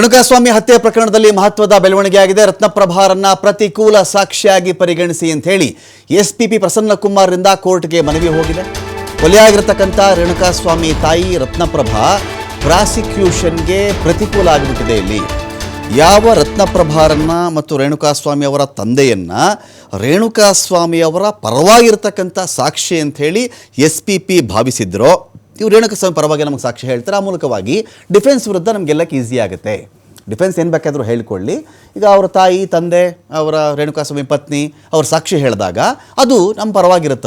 ರೇಣುಕಾಸ್ವಾಮಿ ಹತ್ಯೆ ಪ್ರಕರಣದಲ್ಲಿ ಮಹತ್ವದ ಬೆಳವಣಿಗೆಯಾಗಿದೆ. ರತ್ನಪ್ರಭಾರನ್ನ ಪ್ರತಿಕೂಲ ಸಾಕ್ಷಿಯಾಗಿ ಪರಿಗಣಿಸಿ ಅಂತ ಹೇಳಿ ಎಸ್ಪಿಪಿ ಪ್ರಸನ್ನ ಕುಮಾರ್ರಿಂದ ಕೋರ್ಟ್ಗೆ ಮನವಿ ಹೋಗಿದೆ. ಕೊಲೆಯಾಗಿರ್ತಕ್ಕಂಥ ರೇಣುಕಾಸ್ವಾಮಿ ತಾಯಿ ರತ್ನಪ್ರಭಾ ಪ್ರಾಸಿಕ್ಯೂಷನ್ಗೆ ಪ್ರತಿಕೂಲ ಆಗಿಬಿಟ್ಟಿದೆ ಇಲ್ಲಿ. ಯಾವ ರತ್ನಪ್ರಭಾರನ್ನ ಮತ್ತು ರೇಣುಕಾಸ್ವಾಮಿ ಅವರ ತಂದೆಯನ್ನ ರೇಣುಕಾಸ್ವಾಮಿ ಅವರ ಪರವಾಗಿರ್ತಕ್ಕಂಥ ಸಾಕ್ಷಿ ಅಂತ ಹೇಳಿ ಎಸ್ ಪಿ ಪಿ ಭಾವಿಸಿದ್ರೋ ಇವ್ರು ರೇಣುಕಸ್ವಾಮಿ ಪರವಾಗಿ ನಮಗೆ ಸಾಕ್ಷಿ ಹೇಳ್ತಾರೆ. ಆ ಮೂಲಕವಾಗಿ ಡಿಫೆನ್ಸ್ ವಿರುದ್ಧ ನಮಗೆಲ್ಲಕ್ಕೆ ಈಸಿ ಆಗುತ್ತೆ. ಡಿಫೆನ್ಸ್ ಏನು ಬೇಕಾದರೂ ಹೇಳಿಕೊಳ್ಳಿ. ಈಗ ಅವರ ತಾಯಿ ತಂದೆ ಅವರ ರೇಣುಕಾಸ್ವಾಮಿ ಪತ್ನಿ ಅವ್ರ ಸಾಕ್ಷಿ ಹೇಳಿದಾಗ ಅದು ನಮ್ಮ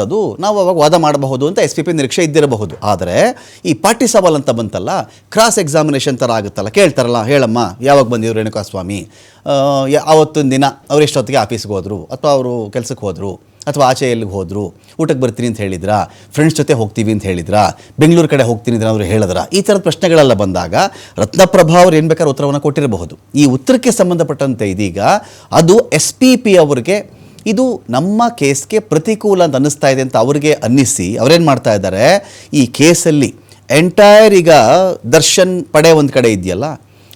ಅದು ನಾವು ಅವಾಗ ವಾದ ಮಾಡಬಹುದು ಅಂತ ಎಸ್ ಪಿ ಪಿ ನಿರೀಕ್ಷೆ ಇದ್ದಿರಬಹುದು. ಆದರೆ ಈ ಪಾರ್ಟಿ ಸವಾಲ್ ಅಂತ ಬಂತಲ್ಲ ಕ್ರಾಸ್ ಎಕ್ಸಾಮಿನೇಷನ್ ಥರ ಆಗುತ್ತಲ್ಲ. ಕೇಳ್ತಾರಲ್ಲ ಹೇಳಮ್ಮ ಯಾವಾಗ ಬಂದಿದ್ರು ರೇಣುಕಾಸ್ವಾಮಿ? ಆ, ಯಾ- ಆವತ್ತಿನ ದಿನ ಅವ್ರು ಎಷ್ಟೊತ್ತಿಗೆ ಆಫೀಸ್ಗೆ ಹೋದರು? ಅಥವಾ ಅವರು ಕೆಲಸಕ್ಕೆ ಹೋದರು? ಅಥವಾ ಆಚೆ ಎಲ್ಲಿಗೆ ಹೋದರು, ಊಟಕ್ಕೆ ಬರ್ತೀನಿ ಅಂತ ಹೇಳಿದ್ರಾ ಫ್ರೆಂಡ್ಸ್ ಜೊತೆ ಹೋಗ್ತೀವಿ ಅಂತ ಹೇಳಿದ್ರಾ, ಬೆಂಗಳೂರು ಕಡೆ ಹೋಗ್ತೀನಿ ಅಂತ ಅವರು ಹೇಳಿದ್ರ, ಈ ಥರದ ಪ್ರಶ್ನೆಗಳೆಲ್ಲ ಬಂದಾಗ ರತ್ನಪ್ರಭಾ ಅವರು ಏನು ಬೇಕಾದ್ರೆ ಉತ್ತರವನ್ನು ಕೊಟ್ಟಿರಬಹುದು. ಈ ಉತ್ತರಕ್ಕೆ ಸಂಬಂಧಪಟ್ಟಂತೆ ಇದೀಗ ಅದು ಎಸ್ ಪಿ ಪಿ ಅವರಿಗೆ ಇದು ನಮ್ಮ ಕೇಸ್ಗೆ ಪ್ರತಿಕೂಲ ಅಂತ ಅನ್ನಿಸ್ತಾ ಇದೆ ಅಂತ ಅವರಿಗೆ ಅನ್ನಿಸಿ ಅವರೇನು ಮಾಡ್ತಾ ಇದ್ದಾರೆ, ಈ ಕೇಸಲ್ಲಿ ಎಂಟೈರ್ ಈಗ ದರ್ಶನ್ ಪಡೆ ಒಂದು ಕಡೆ ಇದೆಯಲ್ಲ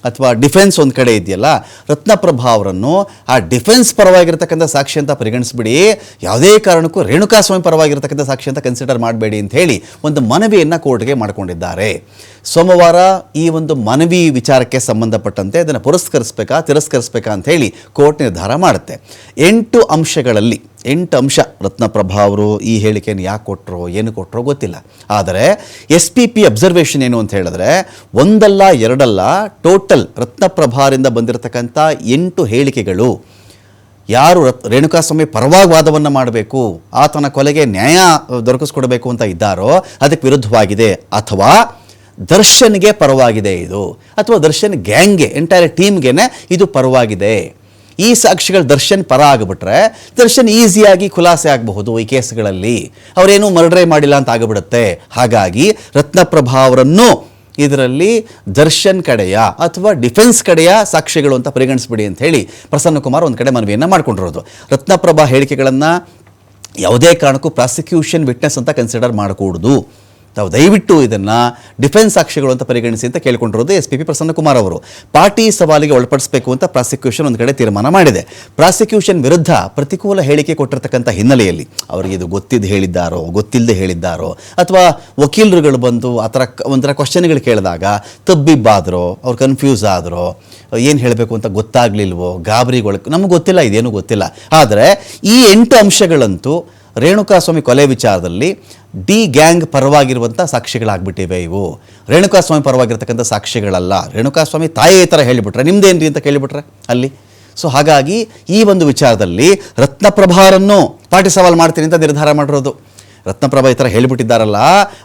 ಅಥವಾ ಡಿಫೆನ್ಸ್ ಒಂದು ಕಡೆ ಇದೆಯಲ್ಲ, ರತ್ನಪ್ರಭಾ ಅವರನ್ನು ಆ ಡಿಫೆನ್ಸ್ ಪರವಾಗಿರ್ತಕ್ಕಂಥ ಸಾಕ್ಷಿ ಅಂತ ಪರಿಗಣಿಸ್ಬಿಡಿ. ಯಾವುದೇ ಕಾರಣಕ್ಕೂ ರೇಣುಕಾಸ್ವಾಮಿ ಪರವಾಗಿರ್ತಕ್ಕಂಥ ಸಾಕ್ಷಿ ಅಂತ ಕನ್ಸಿಡರ್ ಮಾಡಬೇಡಿ ಅಂತ ಹೇಳಿ ಒಂದು ಮನವಿಯನ್ನು ಕೋರ್ಟ್ಗೆ ಮಾಡಿಕೊಂಡಿದ್ದಾರೆ. ಸೋಮವಾರ ಈ ಒಂದು ಮನವಿ ವಿಚಾರಕ್ಕೆ ಸಂಬಂಧಪಟ್ಟಂತೆ ಅದನ್ನು ಪುರಸ್ಕರಿಸಬೇಕಾ, ತಿರಸ್ಕರಿಸಬೇಕಾ ಅಂತ ಹೇಳಿ ಕೋರ್ಟ್ ನಿರ್ಧಾರ ಮಾಡುತ್ತೆ. ಎಂಟು ಅಂಶಗಳಲ್ಲಿ ಎಂಟು ಅಂಶ ರತ್ನಪ್ರಭಾ ಅವರು ಈ ಹೇಳಿಕೆಯನ್ನು ಯಾಕೆ ಕೊಟ್ಟರು ಏನು ಕೊಟ್ಟರು ಗೊತ್ತಿಲ್ಲ. ಆದರೆ ಎಸ್ ಪಿ ಪಿ ಅಬ್ಸರ್ವೇಷನ್ ಏನು ಅಂತ ಹೇಳಿದ್ರೆ, ಒಂದಲ್ಲ, ಎರಡಲ್ಲ, ಟೋಟಲ್ ರತ್ನಪ್ರಭಾರಿಂದ ಬಂದಿರತಕ್ಕಂಥ ಎಂಟು ಹೇಳಿಕೆಗಳು. ಯಾರು ರತ್, ರೇಣುಕಾಸ್ವಾಮಿ ಪರವಾಗಿ ವಾದವನ್ನು ಮಾಡಬೇಕು, ಆತನ ಕೊಲೆಗೆ ನ್ಯಾಯ ದೊರಕಿಸ್ಕೊಡ್ಬೇಕು ಅಂತ ಇದ್ದಾರೋ, ಅದಕ್ಕೆ ವಿರುದ್ಧವಾಗಿದೆ. ಅಥವಾ ದರ್ಶನ್ಗೆ ಪರವಾಗಿದೆ ಇದು. ಅಥವಾ ದರ್ಶನ್ ಗ್ಯಾಂಗ್ಗೆ, ಎಂಟೈರ್ ಟೀಮ್ಗೆ ಇದು ಪರವಾಗಿದೆ. ಈ ಸಾಕ್ಷಿಗಳು ದರ್ಶನ್ ಪರ ಆಗಿಬಿಟ್ರೆ ದರ್ಶನ್ ಈಸಿಯಾಗಿ ಖುಲಾಸೆ ಆಗಬಹುದು ಈ ಕೇಸ್ಗಳಲ್ಲಿ. ಅವರೇನು ಮರ್ಡ್ರೇ ಮಾಡಿಲ್ಲ ಅಂತ ಆಗಿಬಿಡುತ್ತೆ. ಹಾಗಾಗಿ ರತ್ನಪ್ರಭಾ ಅವರನ್ನು ಇದರಲ್ಲಿ ದರ್ಶನ್ ಕಡೆಯ ಅಥವಾ ಡಿಫೆನ್ಸ್ ಕಡೆಯ ಸಾಕ್ಷಿಗಳು ಅಂತ ಪರಿಗಣಿಸ್ಬಿಡಿ ಅಂತ ಹೇಳಿ ಪ್ರಸನ್ನ ಕುಮಾರ್ ಒಂದು ಕಡೆ ಮನವಿಯನ್ನು ಮಾಡ್ಕೊಂಡಿರೋದು. ರತ್ನಪ್ರಭಾ ಹೇಳಿಕೆಗಳನ್ನು ಯಾವುದೇ ಕಾರಣಕ್ಕೂ ಪ್ರಾಸಿಕ್ಯೂಷನ್ ವಿಟ್ನೆಸ್ ಅಂತ ಕನ್ಸಿಡರ್ ಮಾಡಕೂಡದು. ತಾವು ದಯವಿಟ್ಟು ಇದನ್ನು ಡಿಫೆನ್ಸ್ ಸಾಕ್ಷಿಗಳು ಅಂತ ಪರಿಗಣಿಸಿ ಅಂತ ಕೇಳಿಕೊಂಡಿರೋದು ಎಸ್ ಪಿ ಪಿ ಪ್ರಸನ್ನಕುಮಾರ್ ಅವರು. ಪಾರ್ಟಿ ಸವಾಲಿಗೆ ಒಳಪಡಿಸಬೇಕು ಅಂತ ಪ್ರಾಸಿಕ್ಯೂಷನ್ ಒಂದು ಕಡೆ ತೀರ್ಮಾನ ಮಾಡಿದೆ. ಪ್ರಾಸಿಕ್ಯೂಷನ್ ವಿರುದ್ಧ ಪ್ರತಿಕೂಲ ಹೇಳಿಕೆ ಕೊಟ್ಟಿರ್ತಕ್ಕಂಥ ಹಿನ್ನೆಲೆಯಲ್ಲಿ ಅವರಿಗೆ ಇದು ಗೊತ್ತಿದ್ದು ಹೇಳಿದ್ದಾರೋ ಗೊತ್ತಿಲ್ಲದೆ ಹೇಳಿದ್ದಾರೋ, ಅಥವಾ ವಕೀಲರುಗಳು ಬಂದು ಆ ಥರ ಒಂಥರ ಕ್ವಶನ್ಗಳು ಕೇಳಿದಾಗ ತಬ್ಬಿಬ್ಬಾದರೋ, ಅವ್ರು ಕನ್ಫ್ಯೂಸ್ ಆದರೋ, ಏನು ಹೇಳಬೇಕು ಅಂತ ಗೊತ್ತಾಗಲಿಲ್ವೋ ಗಾಬರಿಗೊಳಕ್ಕೆ ನಮಗೆ ಗೊತ್ತಿಲ್ಲ, ಇದೇನು ಗೊತ್ತಿಲ್ಲ. ಆದರೆ ಈ ಎಂಟು ಅಂಶಗಳಂತೂ ರೇಣುಕಾಸ್ವಾಮಿ ಕೊಲೆ ವಿಚಾರದಲ್ಲಿ ಡಿ ಗ್ಯಾಂಗ್ ಪರವಾಗಿರುವಂಥ ಸಾಕ್ಷಿಗಳಾಗ್ಬಿಟ್ಟಿವೆ ಇವು. ರೇಣುಕಾಸ್ವಾಮಿ ಪರವಾಗಿರ್ತಕ್ಕಂಥ ಸಾಕ್ಷಿಗಳಲ್ಲ. ರೇಣುಕಾಸ್ವಾಮಿ ತಾಯೇ ಥರ ಹೇಳಿಬಿಟ್ರೆ ನಿಮ್ದೇನ್ರಿ ಅಂತ ಕೇಳಿಬಿಟ್ರೆ ಅಲ್ಲಿ. ಸೊ ಹಾಗಾಗಿ ಈ ಒಂದು ವಿಚಾರದಲ್ಲಿ ರತ್ನಪ್ರಭಾರನ್ನು ಪಾರ್ಟಿ ಸವಾಲ್ ಮಾಡ್ತೀನಿ ಅಂತ ನಿರ್ಧಾರ ಮಾಡಿರೋದು. ರತ್ನಪ್ರಭಾ ಈ ಥರ ಹೇಳಿಬಿಟ್ಟಿದ್ದಾರಲ್ಲ,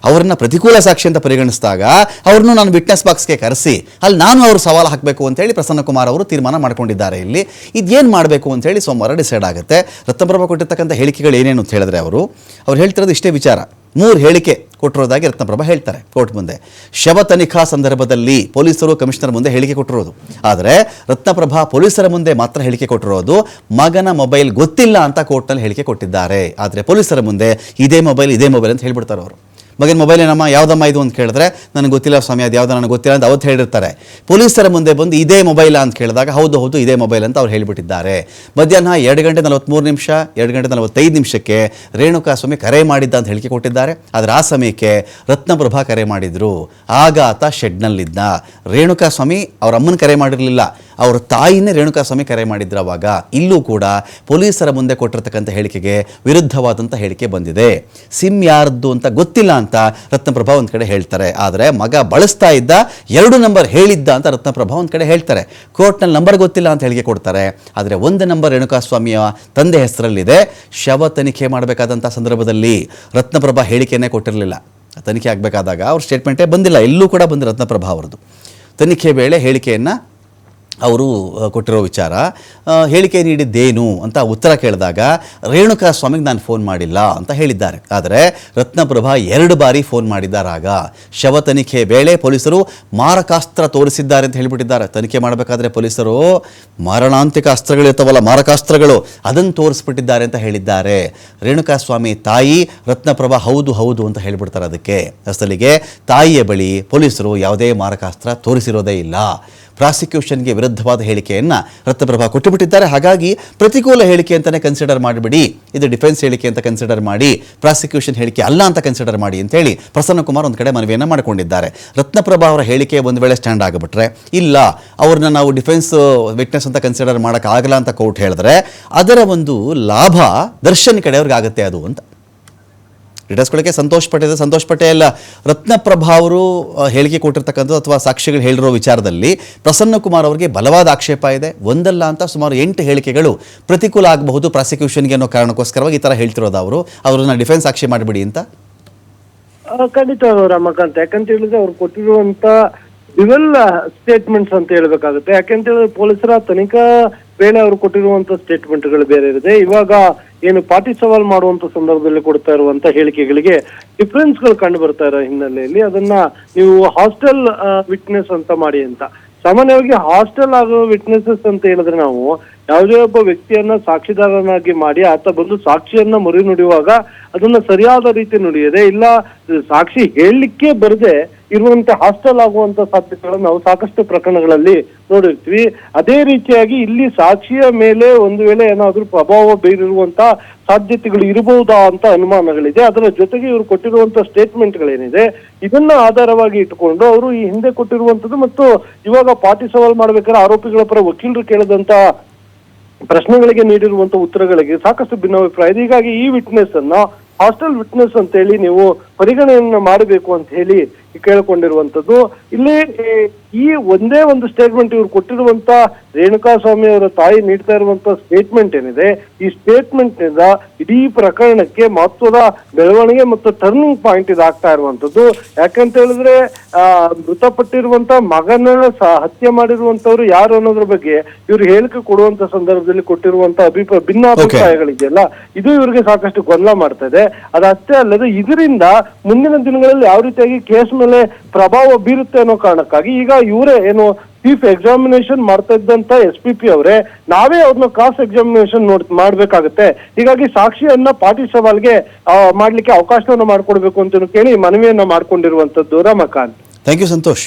ಅವ್ರನ್ನ ಪ್ರತಿಕೂಲ ಸಾಕ್ಷಿ ಅಂತ ಪರಿಗಣಿಸಿದಾಗ ಅವ್ರನ್ನೂ ನಾನು ವಿಟ್ನೆಸ್ ಬಾಕ್ಸ್ಗೆ ಕರೆಸಿ, ಅಲ್ಲಿ ನಾನು ಅವರು ಸವಾಲು ಹಾಕಬೇಕು ಅಂತೇಳಿ ಪ್ರಸನ್ನ ಕುಮಾರ್ ಅವರು ತೀರ್ಮಾನ ಮಾಡ್ಕೊಂಡಿದ್ದಾರೆ ಇಲ್ಲಿ. ಇದೇನು ಮಾಡಬೇಕು ಅಂತೇಳಿ ಸೋಮವಾರ ಡಿಸೈಡ್ ಆಗುತ್ತೆ. ರತ್ನಪ್ರಭಾ ಕೊಟ್ಟಿರ್ತಕ್ಕಂಥ ಹೇಳಿಕೆಗಳು ಏನೇನು ಅಂತ ಹೇಳಿದ್ರೆ ಅವರು, ಅವ್ರು ಹೇಳ್ತಿರೋದು ಇಷ್ಟೇ ವಿಚಾರ. ಮೂರು ಹೇಳಿಕೆ. ಕೊಟ್ಟಿರೋದಾಗಿ ರತ್ನಪ್ರಭಾ ಹೇಳ್ತಾರೆ ಕೋರ್ಟ್ ಮುಂದೆ. ಶವ ತನಿಖಾ ಸಂದರ್ಭದಲ್ಲಿ ಪೊಲೀಸರು ಕಮಿಷನರ್ ಮುಂದೆ ಹೇಳಿಕೆ ಕೊಟ್ಟಿರೋದು. ಆದರೆ ರತ್ನಪ್ರಭಾ ಪೊಲೀಸರ ಮುಂದೆ ಮಾತ್ರ ಹೇಳಿಕೆ ಕೊಟ್ಟಿರೋದು, ಮಗನ ಮೊಬೈಲ್ ಗೊತ್ತಿಲ್ಲ ಅಂತ ಕೋರ್ಟ್ನಲ್ಲಿ ಹೇಳಿಕೆ ಕೊಟ್ಟಿದ್ದಾರೆ. ಆದರೆ ಪೊಲೀಸರ ಮುಂದೆ ಇದೇ ಮೊಬೈಲ್ ಇದೇ ಮೊಬೈಲ್ ಅಂತ ಹೇಳ್ಬಿಡ್ತಾರೆ ಅವರು. ಮಗನ ಮೊಬೈಲ್ ಏನಮ್ಮ, ಯಾವುದಮ್ಮ ಇದು ಅಂತ ಕೇಳಿದ್ರೆ, ನನಗೆ ಗೊತ್ತಿಲ್ಲ ಸ್ವಾಮಿ, ಅದು ಯಾವ್ದು, ನನಗೆ ಗೊತ್ತಿಲ್ಲ ಅಂತ ಅವತ್ತು ಹೇಳಿರ್ತಾರೆ. ಪೊಲೀಸರ ಮುಂದೆ ಬಂದು ಇದೇ ಮೊಬೈಲ್ ಅಂತ ಕೇಳಿದಾಗ, ಹೌದು ಹೌದು, ಇದೇ ಮೊಬೈಲ್ ಅಂತ ಅವ್ರು ಹೇಳಿಬಿಟ್ಟಿದ್ದಾರೆ. ಮಧ್ಯಾಹ್ನ ಎರಡು ಗಂಟೆ ನಲವತ್ತ್ಮೂರು ನಿಮಿಷ, ಎರಡು ಗಂಟೆ ನಲವತ್ತೈದು ನಿಮಿಷಕ್ಕೆ ರೇಣುಕಾ ಸ್ವಾಮಿ ಕರೆ ಮಾಡಿದ್ದ ಅಂತ ಹೇಳಿಕೆ ಕೊಟ್ಟಿದ್ದಾರೆ. ಆದರೆ ಆ ಸಮಯಕ್ಕೆ ರತ್ನಪ್ರಭಾ ಕರೆ ಮಾಡಿದ್ರು. ಆಗ ಆತ ಶೆಡ್ನಲ್ಲಿದ್ದ. ರೇಣುಕಾ ಸ್ವಾಮಿ ಅವರ ಅಮ್ಮನ ಕರೆ ಮಾಡಿರಲಿಲ್ಲ. ಅವ್ರ ತಾಯಿನೇ ರೇಣುಕಾ ಸ್ವಾಮಿ ಕರೆ ಮಾಡಿದ್ರು ಅವಾಗ. ಇಲ್ಲೂ ಕೂಡ ಪೊಲೀಸರ ಮುಂದೆ ಕೊಟ್ಟಿರತಕ್ಕಂಥ ಹೇಳಿಕೆಗೆ ವಿರುದ್ಧವಾದಂಥ ಹೇಳಿಕೆ ಬಂದಿದೆ. ಸಿಮ್ ಯಾರದ್ದು ಅಂತ ಗೊತ್ತಿಲ್ಲ ಅಂತ ರತ್ನಪ್ರಭಾ ಒಂದು ಕಡೆ ಹೇಳ್ತಾರೆ. ಆದರೆ ಮಗ ಬಳಸ್ತಾ ಇದ್ದ, ಎರಡು ನಂಬರ್ ಹೇಳಿದ್ದ ಅಂತ ರತ್ನಪ್ರಭಾ ಒಂದು ಕಡೆ ಹೇಳ್ತಾರೆ. ಕೋರ್ಟ್ನಲ್ಲಿ ನಂಬರ್ ಗೊತ್ತಿಲ್ಲ ಅಂತ ಹೇಳಿಕೆ ಕೊಡ್ತಾರೆ. ಆದರೆ ಒಂದು ನಂಬರ್ ರೇಣುಕಾಸ್ವಾಮಿಯ ತಂದೆ ಹೆಸರಲ್ಲಿದೆ. ಶವ ತನಿಖೆ ಮಾಡಬೇಕಾದಂಥ ಸಂದರ್ಭದಲ್ಲಿ ರತ್ನಪ್ರಭಾ ಹೇಳಿಕೆನೇ ಕೊಟ್ಟಿರಲಿಲ್ಲ. ತನಿಖೆ ಆಗಬೇಕಾದಾಗ ಅವ್ರ ಸ್ಟೇಟ್ಮೆಂಟೇ ಬಂದಿಲ್ಲ. ಎಲ್ಲೂ ಕೂಡ ಬಂದಿಲ್ಲ ರತ್ನಪ್ರಭಾ ಅವರದು ತನಿಖೆ ವೇಳೆ ಹೇಳಿಕೆಯನ್ನು ಅವರು ಕೊಟ್ಟಿರೋ ವಿಚಾರ ಹೇಳಿಕೆ ನೀಡಿದ್ದೇನು ಅಂತ ಉತ್ತರ ಕೇಳಿದಾಗ ರೇಣುಕಾ ಸ್ವಾಮಿಗೆ ನಾನು ಫೋನ್ ಮಾಡಿಲ್ಲ ಅಂತ ಹೇಳಿದ್ದಾರೆ. ಆದರೆ ರತ್ನಪ್ರಭಾ ಎರಡು ಬಾರಿ ಫೋನ್ ಮಾಡಿದ್ದಾರಾಗ ಶವ ತನಿಖೆ ವೇಳೆ ಪೊಲೀಸರು ಮಾರಕಾಸ್ತ್ರ ತೋರಿಸಿದ್ದಾರೆ ಅಂತ ಹೇಳಿಬಿಟ್ಟಿದ್ದಾರೆ. ತನಿಖೆ ಮಾಡಬೇಕಾದ್ರೆ ಪೊಲೀಸರು ಮಾರಣಾಂತಿಕ ಅಸ್ತ್ರಗಳಿರ್ತಾವಲ್ಲ, ಮಾರಕಾಸ್ತ್ರಗಳು, ಅದನ್ನು ತೋರಿಸ್ಬಿಟ್ಟಿದ್ದಾರೆ ಅಂತ ಹೇಳಿದ್ದಾರೆ. ರೇಣುಕಾ ಸ್ವಾಮಿ ತಾಯಿ, ರತ್ನಪ್ರಭಾ ಹೌದು ಹೌದು ಅಂತ ಹೇಳಿಬಿಡ್ತಾರೆ ಅದಕ್ಕೆ. ಅಸಲಿಗೆ ತಾಯಿಯ ಬಳಿ ಪೊಲೀಸರು ಯಾವುದೇ ಮಾರಕಾಸ್ತ್ರ ತೋರಿಸಿರೋದೇ ಇಲ್ಲ. ಪ್ರಾಸಿಕ್ಯೂಷನ್ಗೆ ವಿರುದ್ಧವಾದ ಹೇಳಿಕೆಯನ್ನು ರತ್ನಪ್ರಭಾ ಕೊಟ್ಟುಬಿಟ್ಟಿದ್ದಾರೆ. ಹಾಗಾಗಿ ಪ್ರತಿಕೂಲ ಹೇಳಿಕೆ ಅಂತಲೇ ಕನ್ಸಿಡರ್ ಮಾಡಿಬಿಡಿ. ಇದು ಡಿಫೆನ್ಸ್ ಹೇಳಿಕೆ ಅಂತ ಕನ್ಸಿಡರ್ ಮಾಡಿ, ಪ್ರಾಸಿಕ್ಯೂಷನ್ ಹೇಳಿಕೆ ಅಲ್ಲ ಅಂತ ಕನ್ಸಿಡರ್ ಮಾಡಿ ಅಂತೇಳಿ ಪ್ರಸನ್ನ ಕುಮಾರ್ ಒಂದು ಕಡೆ ಮನವಿಯನ್ನು ಮಾಡಿಕೊಂಡಿದ್ದಾರೆ. ರತ್ನಪ್ರಭಾ ಅವರ ಹೇಳಿಕೆ ಒಂದು ವೇಳೆ ಸ್ಟ್ಯಾಂಡ್ ಆಗಿಬಿಟ್ರೆ, ಇಲ್ಲ, ಅವ್ರನ್ನ ನಾವು ಡಿಫೆನ್ಸ್ ವಿಟ್ನೆಸ್ ಅಂತ ಕನ್ಸಿಡರ್ ಮಾಡೋಕ್ಕಾಗಲ್ಲ ಅಂತ ಕೋರ್ಟ್ ಹೇಳಿದ್ರೆ ಅದರ ಒಂದು ಲಾಭ ದರ್ಶನ್ ಕಡೆಯವ್ರಿಗೆ ಆಗುತ್ತೆ ಅದು ಅಂತ. ಡೀಟೇಲ್ಸ್ಗಳಿಗೆ ಸಂತೋಷ್ ಪಟೇಲ್ ಸಂತೋಷ್ ಪಟೇಲ್ ರತ್ನಪ್ರಭಾ ಅವರು ಹೇಳಿಕೆ ಕೊಟ್ಟಿರ್ತಕ್ಕಂಥದ್ದು ಅಥವಾ ಸಾಕ್ಷಿಗಳು ಹೇಳಿರೋ ವಿಚಾರದಲ್ಲಿ ಪ್ರಸನ್ನ ಕುಮಾರ್ ಅವರಿಗೆ ಬಲವಾದ ಆಕ್ಷೇಪ ಇದೆ. ಒಂದಲ್ಲ ಅಂತ ಸುಮಾರು ಎಂಟು ಹೇಳಿಕೆಗಳು ಪ್ರತಿಕೂಲ ಆಗಬಹುದು ಪ್ರಾಸಿಕ್ಯೂಷನ್ಗೆ ಅನ್ನೋ ಕಾರಣಕ್ಕೋಸ್ಕರವಾಗಿ ಈ ಥರ ಹೇಳ್ತಿರೋದು ಅವರು. ಅವ್ರನ್ನ ಡಿಫೆನ್ಸ್ ಸಾಕ್ಷಿ ಮಾಡಿಬಿಡಿ ಅಂತ. ಖಂಡಿತ ರಮಕಾಂತ್. ಯಾಕಂತ ಹೇಳಿದ್ರೆ ಅವ್ರು ಕೊಟ್ಟಿರುವಂತ ಇವೆಲ್ಲ ಸ್ಟೇಟ್ಮೆಂಟ್ಸ್ ಅಂತ ಹೇಳ್ಬೇಕಾಗುತ್ತೆ. ಯಾಕಂತ ಹೇಳಿದ್ರೆ ಪೊಲೀಸರ ತನಿಖಾ ವೇಳೆ ಅವ್ರು ಕೊಟ್ಟಿರುವಂತ ಸ್ಟೇಟ್ಮೆಂಟ್ಗಳು ಬೇರೆ ಇರುತ್ತೆ. ಇವಾಗ ಏನು ಪಾಟಿ ಸವಾಲ್ ಮಾಡುವಂತ ಸಂದರ್ಭದಲ್ಲಿ ಕೊಡ್ತಾ ಇರುವಂತ ಹೇಳಿಕೆಗಳಿಗೆ ಡಿಫ್ರೆನ್ಸ್ಗಳು ಕಂಡು ಬರ್ತಾ ಇರೋ ಹಿನ್ನೆಲೆಯಲ್ಲಿ ಅದನ್ನ ನೀವು ಹಾಸ್ಟೆಲ್ ವಿಟ್ನೆಸ್ ಅಂತ ಮಾಡಿ ಅಂತ. ಸಾಮಾನ್ಯವಾಗಿ ಹಾಸ್ಟೆಲ್ ಆಗೋ ವಿಟ್ನೆಸಸ್ ಅಂತ ಹೇಳಿದ್ರೆ ನಾವು ಯಾವುದೇ ಒಬ್ಬ ವ್ಯಕ್ತಿಯನ್ನ ಸಾಕ್ಷಿದಾರನಾಗಿ ಮಾಡಿ ಆತ ಬಂದು ಸಾಕ್ಷಿಯನ್ನ ಮರಿ ನುಡಿಯುವಾಗ ಅದನ್ನ ಸರಿಯಾದ ರೀತಿ ನುಡಿಯದೆ ಇಲ್ಲ, ಸಾಕ್ಷಿ ಹೇಳಲಿಕ್ಕೆ ಬರದೆ ಇರುವಂತೆ ಹಾಸ್ಟೆಲ್ ಆಗುವಂತ ಸಾಧ್ಯತೆಗಳನ್ನು ನಾವು ಸಾಕಷ್ಟು ಪ್ರಕರಣಗಳಲ್ಲಿ ನೋಡಿರ್ತೀವಿ. ಅದೇ ರೀತಿಯಾಗಿ ಇಲ್ಲಿ ಸಾಕ್ಷಿಯ ಮೇಲೆ ಒಂದು ವೇಳೆ ಏನಾದರೂ ಪ್ರಭಾವ ಬೀರಿರುವಂತ ಸಾಧ್ಯತೆಗಳು ಇರಬಹುದಾ ಅಂತ ಅನುಮಾನಗಳಿದೆ. ಅದರ ಜೊತೆಗೆ ಇವರು ಕೊಟ್ಟಿರುವಂತ ಸ್ಟೇಟ್ಮೆಂಟ್ಗಳೇನಿದೆ ಇದನ್ನ ಆಧಾರವಾಗಿ ಇಟ್ಟುಕೊಂಡು ಅವರು ಈ ಹಿಂದೆ ಕೊಟ್ಟಿರುವಂತದ್ದು ಮತ್ತು ಇವಾಗ ಪಾಟಿ ಸವಾಲ್ ಮಾಡ್ಬೇಕಾದ್ರೆ ಆರೋಪಿಗಳ ಪರ ವಕೀಲರು ಕೇಳಿದಂತ ಪ್ರಶ್ನೆಗಳಿಗೆ ನೀಡಿರುವಂತ ಉತ್ತರಗಳಿಗೆ ಸಾಕಷ್ಟು ಭಿನ್ನಾಭಿಪ್ರಾಯ ಇದೆ. ಹೀಗಾಗಿ ಈ ವಿಟ್ನೆಸ್ ಅನ್ನ ಹಾಸ್ಟೆಲ್ ವಿಟ್ನೆಸ್ ಅಂತ ಹೇಳಿ ನೀವು ಪರಿಗಣನೆಯನ್ನ ಮಾಡಬೇಕು ಅಂತ ಹೇಳಿ ಕೇಳಿಕೊಂಡಿರುವಂತದ್ದು ಇಲ್ಲಿ, ಈ ಒಂದೇ ಒಂದು ಸ್ಟೇಟ್ಮೆಂಟ್ ಇವರು ಕೊಟ್ಟಿರುವಂತ ರೇಣುಕಾ ಸ್ವಾಮಿ ಅವರ ತಾಯಿ ನೀಡ್ತಾ ಇರುವಂತ ಸ್ಟೇಟ್ಮೆಂಟ್ ಏನಿದೆ, ಈ ಸ್ಟೇಟ್ಮೆಂಟ್ನಿಂದ ಇಡೀ ಪ್ರಕರಣಕ್ಕೆ ಮಹತ್ವದ ಬೆಳವಣಿಗೆ ಮತ್ತು ಟರ್ನಿಂಗ್ ಪಾಯಿಂಟ್ ಇದಾಗ್ತಾ ಇರುವಂತದ್ದು ಯಾಕಂತ ಹೇಳಿದ್ರೆ, ಆ ಮೃತಪಟ್ಟಿರುವಂತ ಮಗನ ಹತ್ಯೆ ಮಾಡಿರುವಂತವ್ರು ಯಾರು ಅನ್ನೋದ್ರ ಬಗ್ಗೆ ಇವ್ರು ಹೇಳಿಕೆ ಕೊಡುವಂತ ಸಂದರ್ಭದಲ್ಲಿ ಕೊಟ್ಟಿರುವಂತ ಅಭಿಪ್ರಾಯ, ಭಿನ್ನಾಭಿಪ್ರಾಯಗಳಿದೆಯಲ್ಲ, ಇದು ಇವರಿಗೆ ಸಾಕಷ್ಟು ಗೊಂದಲ ಮಾಡ್ತಾ ಇದೆ. ಅದಷ್ಟೇ ಅಲ್ಲದೆ ಇದರಿಂದ ಮುಂದಿನ ದಿನಗಳಲ್ಲಿ ಯಾವ ರೀತಿಯಾಗಿ ಕೇಸ್ ಮೇಲೆ ಪ್ರಭಾವ ಬೀರುತ್ತೆ ಅನ್ನೋ ಕಾರಣಕ್ಕಾಗಿ ಈಗ ಇವರೇ ಏನು ಚೀಫ್ ಎಕ್ಸಾಮಿನೇಷನ್ ಮಾಡ್ತಾ ಇದ್ದಂತ ಎಸ್ ಪಿ ಪಿ ಅವರೇ, ನಾವೇ ಅವ್ರನ್ನ ಕ್ರಾಸ್ ಎಕ್ಸಾಮಿನೇಷನ್ ನೋಡ್ ಮಾಡ್ಬೇಕಾಗತ್ತೆ. ಹೀಗಾಗಿ ಸಾಕ್ಷಿಯನ್ನ ಪಾಟಿ ಸವಾಲ್ಗೆ ಮಾಡ್ಲಿಕ್ಕೆ ಅವಕಾಶವನ್ನ ಮಾಡ್ಕೊಡ್ಬೇಕು ಅಂತ ಕೇಳಿ ಮನವಿಯನ್ನ ಮಾಡ್ಕೊಂಡಿರುವಂತದ್ದು ರಮಕಾಂತ್. Thank you Santosh.